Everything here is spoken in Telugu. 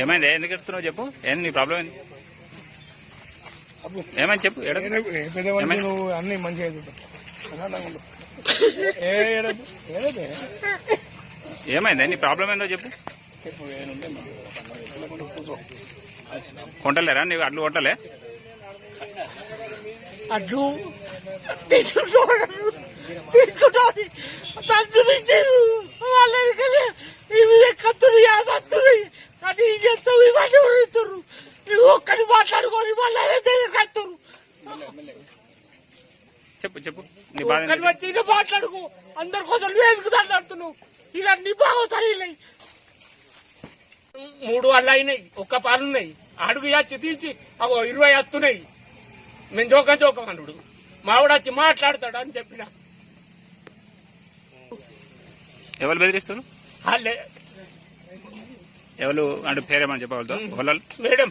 ఏమైంది? ఎందుకు ఎడుతున్నావు చెప్పు? ఏంది నీ ప్రాబ్లం ఏంది? ఏమైంది చెప్పు? నువ్వు అన్ని మంచిగా ఏమైంది? నీ ప్రాబ్లం ఏందో చెప్పు. కొంటలేరా? నీవు అడ్లు కొంటలే అడ్డు తీసుకుంటాడు తీసుకుంటాడు సంచులించారు వాళ్ళకి ఇవి కత్తులు యాదత్తులు కానీ ఈ చేస్తావు? ఇవన్నీ ఉడుతురు నువ్వు ఒక్కడి మాట్లాడుకొని మళ్ళీ కత్తురు చెప్పు చెప్పు. ఒక్కడి? వచ్చి మాట్లాడుకో. అందరి కోసం నువ్వు ఎందుకు మాట్లాడుతున్నావు? ఇక అన్ని బాగోతాయి మూడు అల్ల అయినాయి ఒక్క పాలు ఉన్నాయి. అడుగు వచ్చి తీసి అగో ఇరవై వస్తున్నాయి మేము జోక జోకం అనుడు మావిడ వచ్చి మాట్లాడతాడు అని చెప్పిన. ఎవరు బెదిరిస్తారు వాళ్ళే. ఎవరు అంటే పేరేమని చెప్పగలుగుతావు? వాళ్ళు మేడం